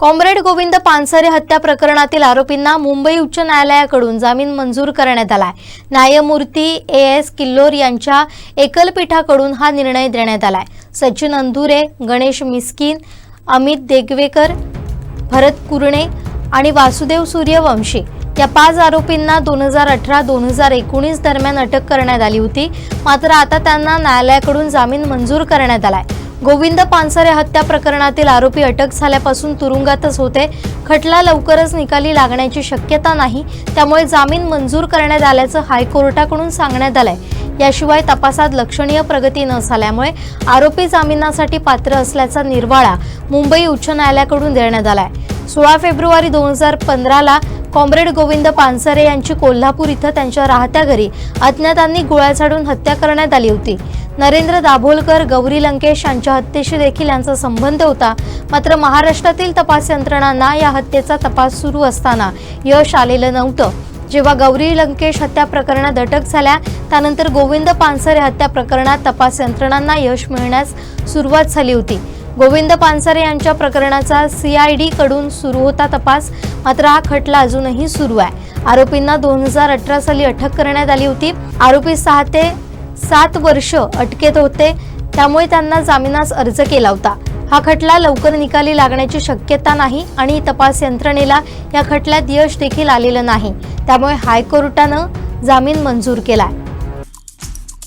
Comrade Govind Pansare हत्या प्रकरणातील आरोपींना मुंबई उच्च न्यायालयाकडून जामीन मंजूर करण्यात आलाय. न्यायमूर्ती ए एस किल्लोर यांच्या एकलपीठाकडून हा निर्णय देण्यात आलाय. सचिन अंधुरे गणेश मिस्किन अमित देगवेकर भरत कुरणे आणि वासुदेव सूर्यवंशी या पाच आरोपींना दोन हजार अठरा दोन हजार एकोणीस दरम्यान अटक करण्यात आली होती. मात्र आता त्यांना न्यायालयाकडून जामीन मंजूर करण्यात आलाय. गोविंद पानसरे हत्या प्रकरणातील आरोपी अटक झाल्यापासून तुरुंगातच होते. खटला लवकरच निकाली लागण्याची शक्यता नाही. त्यामुळे जामीन मंजूर करण्यात आल्याचं हायकोर्टाकडून सांगण्यात आलंय. याशिवाय तपासात लक्षणीय प्रगती न झाल्यामुळे आरोपी जामिनासाठी पात्र असल्याचा निर्वाळा मुंबई उच्च न्यायालयाकडून देण्यात आलाय. सोळा फेब्रुवारी दोन हजार पंधराला कॉम्रेड गोविंद पानसरे यांची कोल्हापूर इथं त्यांच्या राहत्या घरी अज्ञातांनी गोळ्या झाडून हत्या करण्यात आली होती. नरेंद्र दाभोलकर गौरी लंकेश यांच्या हत्येशी देखील यांचा संबंध होता. मात्र महाराष्ट्रातील तपास यंत्रणांना या हत्येचा तपास सुरू असताना यश आलेलं नव्हतं. जेव्हा गौरी लंकेश हत्या प्रकरणात अटक झाल्या त्यानंतर गोविंद पानसरे हत्या प्रकरणात तपास यंत्रणांना यश मिळण्यास सुरुवात झाली होती. गोविंद पानसरे यांच्या प्रकरणाचा सीआयडी कडून सुरू होता तपास. मात्र हा खटला अजूनही सुरू आहे. आरोपींना दोन हजार अठरा साली अटक करण्यात आली होती. आरोपी सहा ते सात वर्ष अटकेत होते. त्यामुळे त्यांना जामिनास अर्ज केला होता. हा खटला लवकर निकाली लागण्याची शक्यता नाही आणि तपास यंत्रणेला या खटल्यात यश देखील आलेलं नाही. त्यामुळे हायकोर्टानं जामीन मंजूर केलाय.